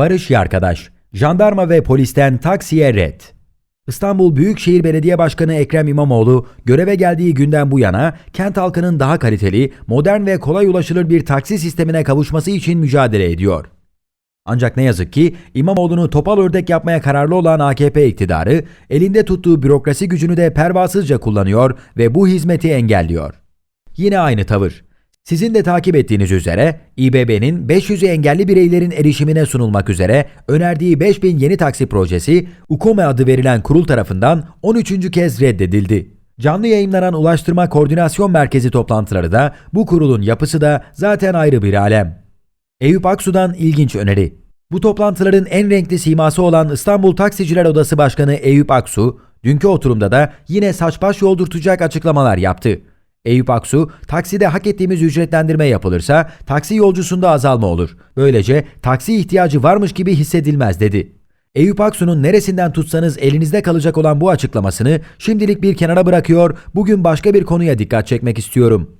Barış Yarkadaş, jandarma ve polisten taksiye red. İstanbul Büyükşehir Belediye Başkanı Ekrem İmamoğlu göreve geldiği günden bu yana kent halkının daha kaliteli, modern ve kolay ulaşılır bir taksi sistemine kavuşması için mücadele ediyor. Ancak ne yazık ki İmamoğlu'nu topal ördek yapmaya kararlı olan AKP iktidarı elinde tuttuğu bürokrasi gücünü de pervasızca kullanıyor ve bu hizmeti engelliyor. Yine aynı tavır. Sizin de takip ettiğiniz üzere İBB'nin 500'ü engelli bireylerin erişimine sunulmak üzere önerdiği 5000 yeni taksi projesi UKOME adı verilen kurul tarafından 13. kez reddedildi. Canlı yayınlanan Ulaştırma Koordinasyon Merkezi toplantıları da bu kurulun yapısı da zaten ayrı bir alem. Eyüp Aksu'dan ilginç öneri. Bu toplantıların en renkli siması olan İstanbul Taksiciler Odası Başkanı Eyüp Aksu, dünkü oturumda da yine saç baş yoldurtacak açıklamalar yaptı. Eyüp Aksu, takside hak ettiğimiz ücretlendirme yapılırsa taksi yolcusunda azalma olur. Böylece taksi ihtiyacı varmış gibi hissedilmez dedi. Eyüp Aksu'nun neresinden tutsanız elinizde kalacak olan bu açıklamasını şimdilik bir kenara bırakıyor, bugün başka bir konuya dikkat çekmek istiyorum.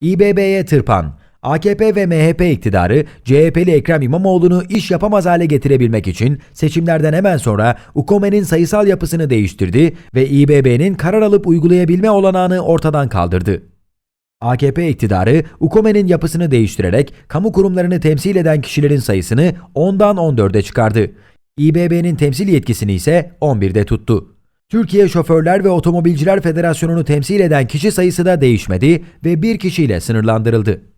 İBB'ye tırpan. AKP ve MHP iktidarı CHP'li Ekrem İmamoğlu'nu iş yapamaz hale getirebilmek için seçimlerden hemen sonra UKOME'nin sayısal yapısını değiştirdi ve İBB'nin karar alıp uygulayabilme olanağını ortadan kaldırdı. AKP iktidarı UKOME'nin yapısını değiştirerek kamu kurumlarını temsil eden kişilerin sayısını 10'dan 14'e çıkardı. İBB'nin temsil yetkisini ise 11'de tuttu. Türkiye Şoförler ve Otomobilciler Federasyonu'nu temsil eden kişi sayısı da değişmedi ve bir kişiyle sınırlandırıldı.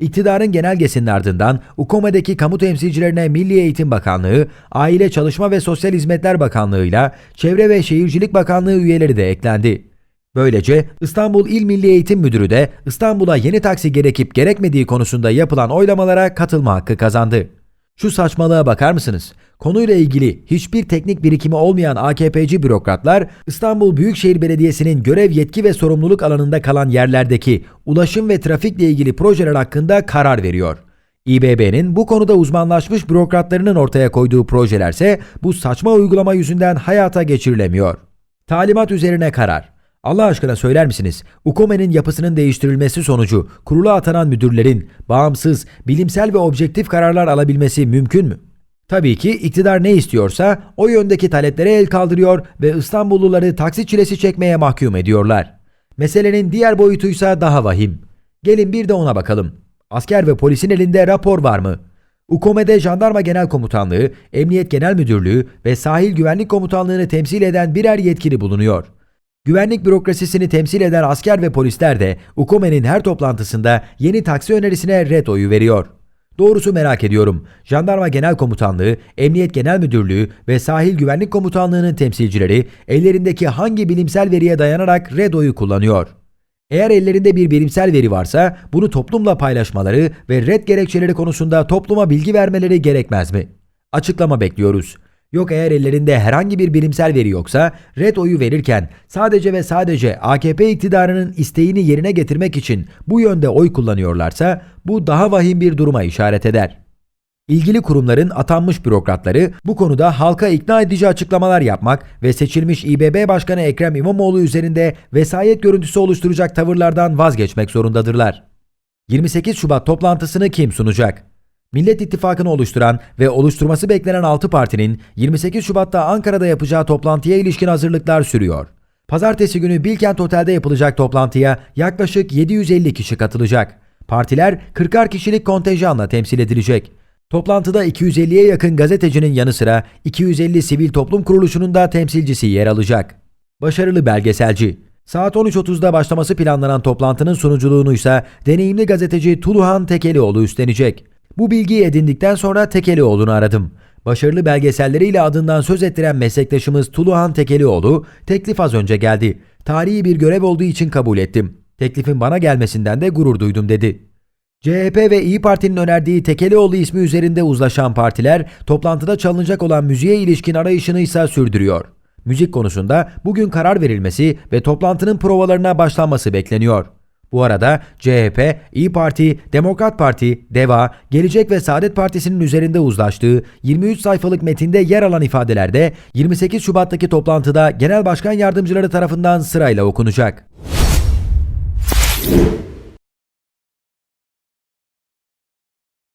İktidarın genelgesinin ardından UKOME'deki kamu temsilcilerine Milli Eğitim Bakanlığı, Aile Çalışma ve Sosyal Hizmetler Bakanlığı'yla Çevre ve Şehircilik Bakanlığı üyeleri de eklendi. Böylece İstanbul İl Milli Eğitim Müdürü de İstanbul'a yeni taksi gerekip gerekmediği konusunda yapılan oylamalara katılma hakkı kazandı. Şu saçmalığa bakar mısınız? Konuyla ilgili hiçbir teknik birikimi olmayan AKP'ci bürokratlar İstanbul Büyükşehir Belediyesi'nin görev yetki ve sorumluluk alanında kalan yerlerdeki ulaşım ve trafikle ilgili projeler hakkında karar veriyor. İBB'nin bu konuda uzmanlaşmış bürokratlarının ortaya koyduğu projelerse bu saçma uygulama yüzünden hayata geçirilemiyor. Talimat üzerine karar. Allah aşkına söyler misiniz? UKOME'nin yapısının değiştirilmesi sonucu kurula atanan müdürlerin bağımsız, bilimsel ve objektif kararlar alabilmesi mümkün mü? Tabii ki iktidar ne istiyorsa o yöndeki taleplere el kaldırıyor ve İstanbulluları taksi çilesi çekmeye mahkum ediyorlar. Meselenin diğer boyutuysa daha vahim. Gelin bir de ona bakalım. Asker ve polisin elinde rapor var mı? UKOME'de Jandarma Genel Komutanlığı, Emniyet Genel Müdürlüğü ve Sahil Güvenlik Komutanlığı'nı temsil eden birer yetkili bulunuyor. Güvenlik bürokrasisini temsil eden asker ve polisler de UKOME'nin her toplantısında yeni taksi önerisine red oyu veriyor. Doğrusu merak ediyorum. Jandarma Genel Komutanlığı, Emniyet Genel Müdürlüğü ve Sahil Güvenlik Komutanlığı'nın temsilcileri ellerindeki hangi bilimsel veriye dayanarak red oyu kullanıyor? Eğer ellerinde bir bilimsel veri varsa bunu toplumla paylaşmaları ve red gerekçeleri konusunda topluma bilgi vermeleri gerekmez mi? Açıklama bekliyoruz. Yok eğer ellerinde herhangi bir bilimsel veri yoksa red oyu verirken sadece ve sadece AKP iktidarının isteğini yerine getirmek için bu yönde oy kullanıyorlarsa bu daha vahim bir duruma işaret eder. İlgili kurumların atanmış bürokratları bu konuda halka ikna edici açıklamalar yapmak ve seçilmiş İBB Başkanı Ekrem İmamoğlu üzerinde vesayet görüntüsü oluşturacak tavırlardan vazgeçmek zorundadırlar. 28 Şubat toplantısını kim sunacak? Millet İttifakı'nı oluşturan ve oluşturması beklenen 6 partinin 28 Şubat'ta Ankara'da yapacağı toplantıya ilişkin hazırlıklar sürüyor. Pazartesi günü Bilkent Otel'de yapılacak toplantıya yaklaşık 750 kişi katılacak. Partiler 40'ar kişilik kontenjanla temsil edilecek. Toplantıda 250'ye yakın gazetecinin yanı sıra 250 sivil toplum kuruluşunun da temsilcisi yer alacak. Başarılı belgeselci. Saat 13.30'da başlaması planlanan toplantının sunuculuğunu ise deneyimli gazeteci Tuluhan Tekelioğlu üstlenecek. Bu bilgiyi edindikten sonra Tekelioğlu'nu aradım. Başarılı belgeselleriyle adından söz ettiren meslektaşımız Tuluhan Tekelioğlu, teklif az önce geldi. Tarihi bir görev olduğu için kabul ettim. Teklifin bana gelmesinden de gurur duydum dedi. CHP ve İyi Parti'nin önerdiği Tekelioğlu ismi üzerinde uzlaşan partiler toplantıda çalınacak olan müziğe ilişkin arayışını ise sürdürüyor. Müzik konusunda bugün karar verilmesi ve toplantının provalarına başlanması bekleniyor. Bu arada CHP, İyi Parti, Demokrat Parti, DEVA, Gelecek ve Saadet Partisi'nin üzerinde uzlaştığı 23 sayfalık metinde yer alan ifadelerde 28 Şubat'taki toplantıda Genel Başkan Yardımcıları tarafından sırayla okunacak.